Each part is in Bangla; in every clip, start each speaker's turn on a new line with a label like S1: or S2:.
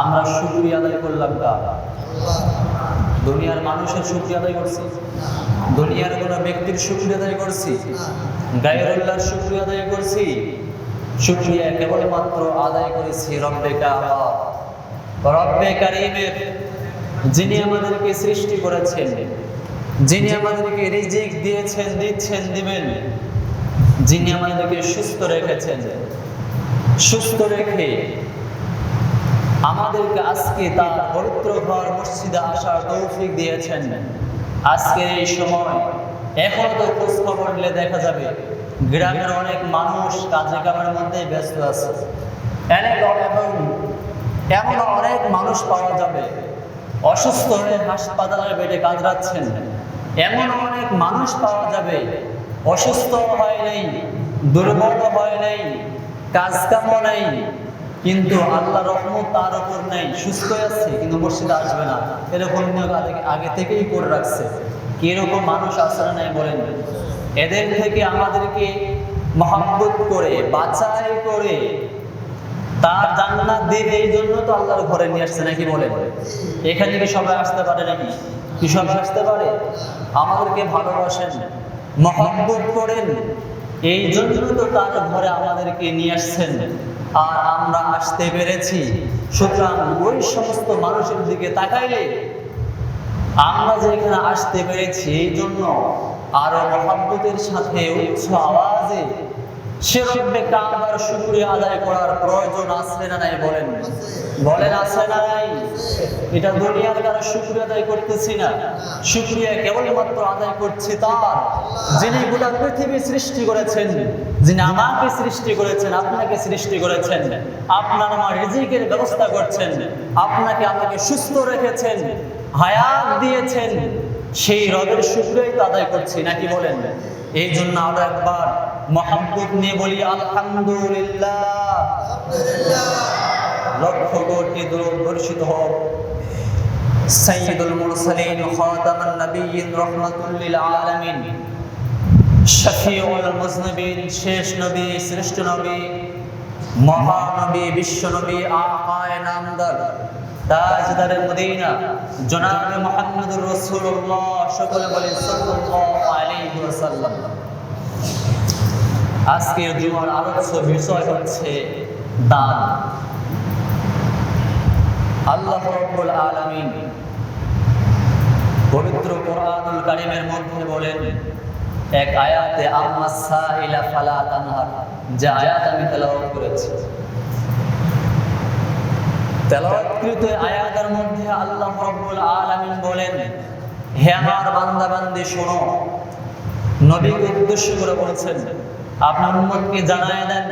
S1: আমরা শুক্রিয়া আদায় করলাম কা? দুনিয়ার মানুষের শুক্রিয়া আদায় করছি। দুনিয়ার কোনো ব্যক্তির শুক্রিয়া আদায় করছি। গায়রুল্লাহর শুক্রিয়া আদায় করছি। শুক্রিয়া কেবলমাত্র আদায় করেছি রব্বে কাবা রব্বে কারিমের যিনি আমাদেরকে সৃষ্টি করেছেন, যিনি আমাদেরকে রিজিক দিয়েছেন, দিচ্ছেন, দিবেন, যিনি আমাদেরকে সুস্থ রেখেছেন, সুস্থ রেখে আমাদেরকে আজকে তার পবিত্র ঘর মসজিদে আসার তৌফিক দিয়েছেন। আজকের এই সময় এখন তো খোঁজ খবর নিলে দেখা যাবে, গ্রামের অনেক মানুষ কাজে কামের মধ্যে ব্যস্ত আছে। এবং এমন অনেক মানুষ পাওয়া যাবে, অসুস্থ হয়ে হাসপাতালের বেডে কাজরাচ্ছেন এমন অনেক মানুষ পাওয়া যাবে, অসুস্থ হয় নাই দুর্বল হয় নাই কাজ কামও নাই কিন্তু আল্লাহ রহমত তার উপর নেই। সুস্থ আছে, কিন্তু মসজিদে আসবে না। এরকম নিয়োগ আগে থেকেই করে রাখছে। কীরকম মানুষ আসলে নাই বলেন? এদের থেকে আমাদেরকে মহাব্বত করে, বাছাই করে তার জান্নাত দেবে এই জন্য তো আল্লাহর ঘরে নিয়ে আসছে নাকি বলেন? এখানে কি সবাই আসতে পারে নাকি? কি সবাই আসতে পারে? আমাদেরকে ভালোবাসেন, মহব্বত করেন, এই জন্য তো তার ঘরে আমাদেরকে নিয়ে আসছেন। আর আমরা আসতে পেরেছি। সুতরাং ওই সমস্ত মানুষের দিকে তাকাইলে আমরা যে এখানে আসতে পেরেছি, এই জন্য আরও মহাব্বতের সাথে উচ্চ আওয়াজে সে রব্বে কাবার শুকরিয়া আদায় করার প্রয়োজন আছে না নাই বলেন। বলেন আছে না নাই? এটা দুনিয়ার কারও শুকরিয়া আদায় করতেছি না। শুকরিয়া কেবলমাত্র আদায় করছি তার, যিনি গোটা পৃথিবী সৃষ্টি করেছেন, যিনি আমাকে সৃষ্টি করেছেন, আপনাকে সৃষ্টি করেছেন, আপনার আমার রিজিকের ব্যবস্থা করছেন, আপনাকে আমাকে সুস্থ রেখেছেন, হায়াত দিয়েছেন, সেই রবের শুক্রই তো আদায় করছি, নাকি বলেন? এই জন্য আরও একবার মহাব্বত নিয়ে বলি, আলহামদুলিল্লাহ। লক্ষ কোটি দূর বর্ষিত হোক। সৈয়দুল মুরসালিন খাতামান নবিয়্যিন রাহমাতুল আলামিন। শফিউল মুজনবিন, শেষ নবী, শ্রেষ্ঠ নবী, মহানবী, বিশ্ব নবী, আকায় নামদার, তাজদার মদিনা, জনাবে মুহাম্মদুর রাসূলুল্লাহ, সকলে বলেন সাল্লাল্লাহু আলাইহি ওয়াসাল্লাম। আজকের জুমার আলোচ্য বিষয় হচ্ছে দান। আল্লাহ রাব্বুল আলামিন পবিত্র কোরআনুল কারীমের মধ্যে বলেন, এক আয়াতে, আম্মা সাইলা ফালা তানহার যে আয়াত আমি তেলাওয়াত করেছি। তেলাওয়াতকৃত আয়াতের মধ্যে আল্লাহ রাব্বুল আলামিন বলেন, হে আমার বান্দা বান্দি শোনো। নবীকে উদ্দেশ্য করে বলেছেন আপনার উম্মতকে জানায় দেন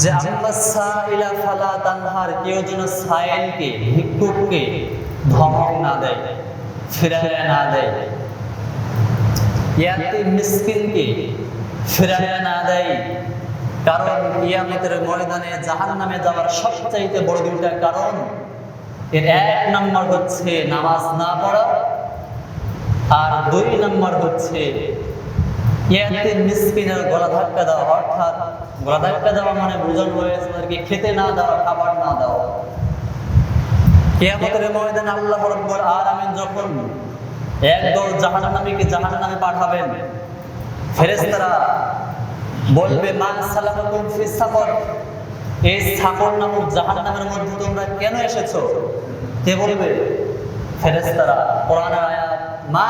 S1: যে আম্মা সাইলা ফালা তানহার, কেউ যেন সাইলকে ভিক্ষুককে ধমক না দেয়, ফিরায় না দেয়। ইয়াতে মিসকিনকে ফিরায় না দেয়। কারণ ইয়ামতের ময়দানে জাহান নামে যাওয়ার সবচাইতে বড় দুইটা কারণ, এর এক নম্বর হচ্ছে নামাজ না পড়া আর দুই নম্বর হচ্ছে, ইয়াতে মিসকিনের গলা ধাক্কা দেওয়া, অর্থাৎ গলা ধাক্কা দেওয়া মানে বোঝানো হয়েছে খেতে না দেওয়া, খাবার না দেওয়া। কিয়ামতের ময়দানে আল্লাহ রাব্বুল আলামিন যখন একদল জাহান্নামীকে জাহান্নামে পাঠাবেন, ফেরেশতারা বলবে, মা সালামাকুম ফি সাফর এই সাফর নামক জাহান্নামের মধ্যে তোমরা কেন এসেছ? কে বলবে? ফেরেশতারা, কোরআনের আয়াত মা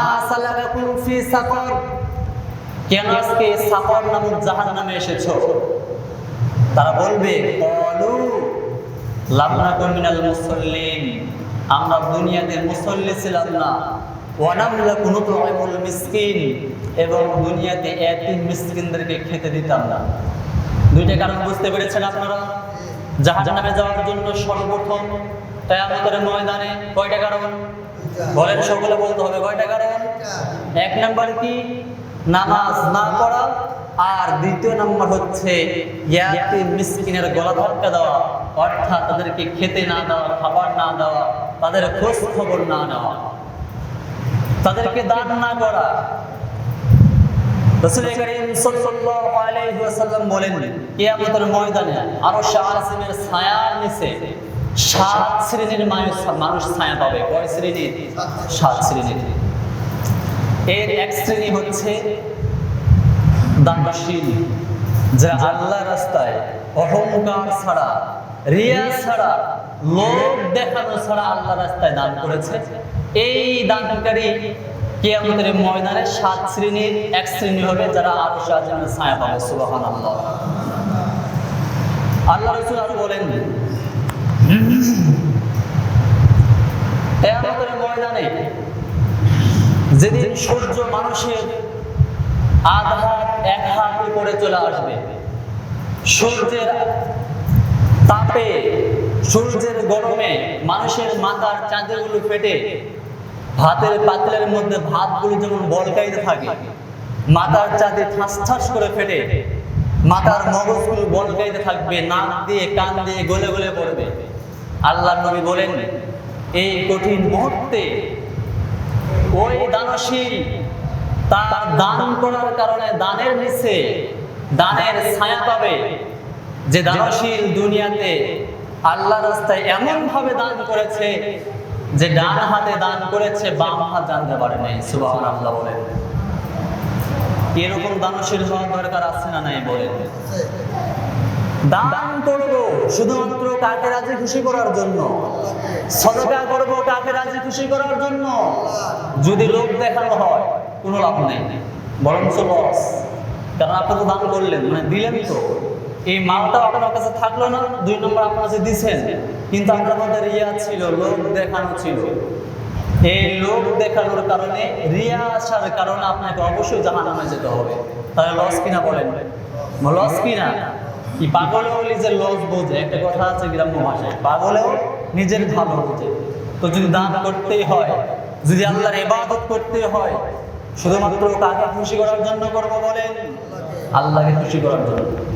S1: কেন আজকে সাফর নামক জাহান্নামে এসেছ? তারা বলবে আমরা দুনিয়াতে মুসল্লি ছিলাম না। কোনো এবং দুনিয়াতে খেতে দিতাম না। দুইটা কারণ বুঝতে পেরেছেন আপনারা? জাহান্নামে যাওয়ার জন্য সর্বপ্রথম কিয়ামতের ময়দানে কয়টা কারণ? বলেন সকলে বলতে হবে, কয়টা কারণ এক নাম্বার কি? নামাজ না পড়া। আর দ্বিতীয় নম্বর হচ্ছে মিসকিনের গলা ধাক্কা দেওয়া, অর্থাৎ তাদেরকে খেতে না দেওয়া, খাবার না দেওয়া, তাদের খোঁজ খবর না নেওয়া। তাদেরকে দান না করা। ময়দানে ছায়ার নিচে সাত শ্রেণির মানুষ মানুষ ছায়া পাবে। কয় শ্রেণির সাত শ্রেণির। এর এক শ্রেণি হচ্ছে দানশীল যারা আল্লাহ রাস্তায় অহংকার ছাড়া, রিয়া ছাড়া লোক দেখানো ছাড়া আল্লাহ রাস্তায় দান করেছে। এই দানকারী কিয়ামতের ময়দানে সাত শ্রেণির এক শ্রেণি হবে, যারা আরও সাহায্যের ছায়া পাবে সুবাহান আল্লাহ আল্লাহ রসুল আরও বলেন কিয়ামতের ময়দানে যেদিন সূর্য মানুষের আধ হাত এক হাত উপরে চলে আসবে, সূর্যের তাপে, সূর্যের গরমে মানুষের মাথার চাঁদেগুলো ফেটে, ভাতের পাতলের মধ্যে ভাতগুলো যেমন বলকাইতে থাকে, মাথার চাঁদে ঠাস ঠাস করে ফেটে, মাথার মগজগুলো বলকাইতে থাকবে, নাক দিয়ে, কান দিয়ে গলে গলে পড়বে। আল্লাহ নবী বলেন, এই কঠিন মুহূর্তে ওই দানশীল তার দান করার কারণে দানের নিচে দানের ছায়া পাবে যে দানশীল দুনিয়াতে আল্লাহ রাস্তায় এমন ভাবে দান করেছে যে ডান হাতে দান করেছে, বাম হাত জানতে পারে নাই সুবাহ আল্লাহ বলেন। এরকম দানশীল হওয়ার দরকার আছে না নাই বলেন? দান করব শুধুমাত্র কাকে রাজি খুশি করার জন্য? সদকা করব কাকে রাজি খুশি করার জন্য? যদি লোক দেখানো হয়, কোনো লাভ নেই। বরঞ্চ লস কারণ আপনি তো দান করলেন মানে দিলেন তো। এই মালটা আপনার কাছে থাকল না, দুই নম্বর আপনার কাছে দিছেন। কিন্তু আপনার মধ্যে রিয়া ছিল লোক দেখানো ছিল। এই লোক দেখানোর কারণে, রিয়া আসার কারণে আপনাকে অবশ্যই জাহান্নামে যেতে হবে। তাহলে লস কিনা বলেন? লস কিনা? পাগলেও নিজের লস বোঝে, একটা কথা আছে গ্রাম্য ভাষায়, পাগলেও নিজের ভালো বোঝে। তো যদি দান করতেই হয়, যদি আল্লাহর এবাদত করতে হয়, শুধুমাত্র কাকে খুশি করার জন্য করব বলেন? আল্লাহকে খুশি করার জন্য।